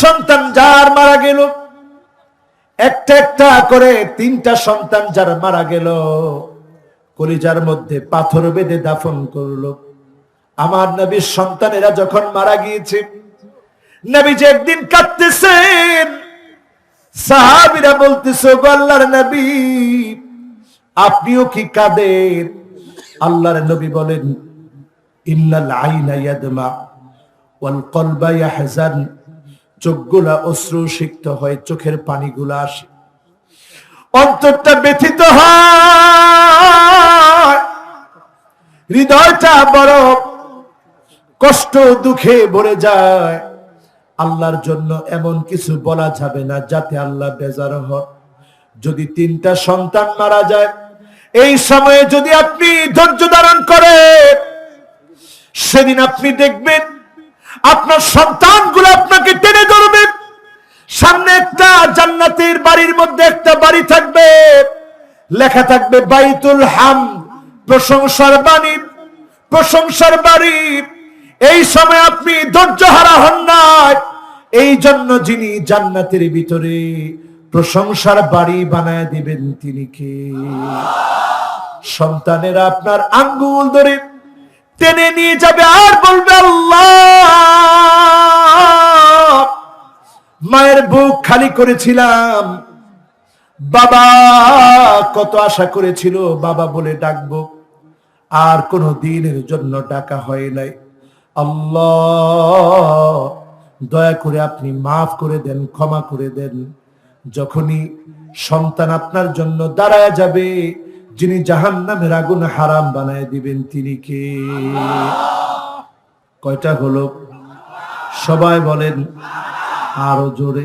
সন্তান যার মারা গেল, একটা একটা করে তিনটা সন্তান যার মারা গেল, কলিজার মধ্যে পাথর বেঁধে দাফন করল। আমার নবীর সন্তানেরা যখন মারা গিয়েছে নবী যে একদিন কাঁদতেছেন। সাহাবিরা বলতেছে, "ওগো আল্লাহর নবী, আপনিও কি কাঁদেন? আল্লাহর নবী বলেন, ইন্নাল আইনা ইয়াদমা ওয়াল কলবা ইয়াহজান। চোখগুলা অশ্রু সিক্ত হয়, চোখের পানিগুলা আসে। অন্তরটা ব্যথিত হৃদয়টা বড় কষ্ট, দুঃখে ভরে যায়। আল্লাহর জন্য এমন কিছু বলা যাবে না যাতে আল্লাহ বেজার হয় যদি তিনটা সন্তান মারা যায়, এই সময়ে যদি আপনি ধৈর্য ধারণ করেন, সেদিন আপনি দেখবেন আপনার সন্তানগুলো আপনাকে টেনে জান্নাতের বাড়ির মধ্যে একটা বাড়ি থাকবে। লেখা থাকবে বাইতুল হাম, প্রশংসার বাণী, প্রশংসার বাড়ি। এই সময় আপনি ধৈর্য হারা হন নাই এই জন্য যিনি জান্নাতের ভিতরে প্রশংসার বাড়ি বানায় দিবেন তিনি কে? সন্তানেরা আপনার আঙ্গুল ধরে টেনে নিয়ে যাবে আর বলবে আল্লাহ। বুক খালি করেছিলাম। বাবা কত আশা করেছিল, বাবা বলে ডাকবো। আর কোনো দিনের জন্য ডাকা হয় নাই। আল্লাহ, দয়া করে আপনি মাফ করে দেন, ক্ষমা করে দেন। যখনই সন্তান আপনার জন্য দাঁড়ায় যাবে, যিনি জাহান নামের আগুন হারাম বানায় দিবেন, তিনি কে? কয়টা হলো? সবাই বলেন আরও জোরে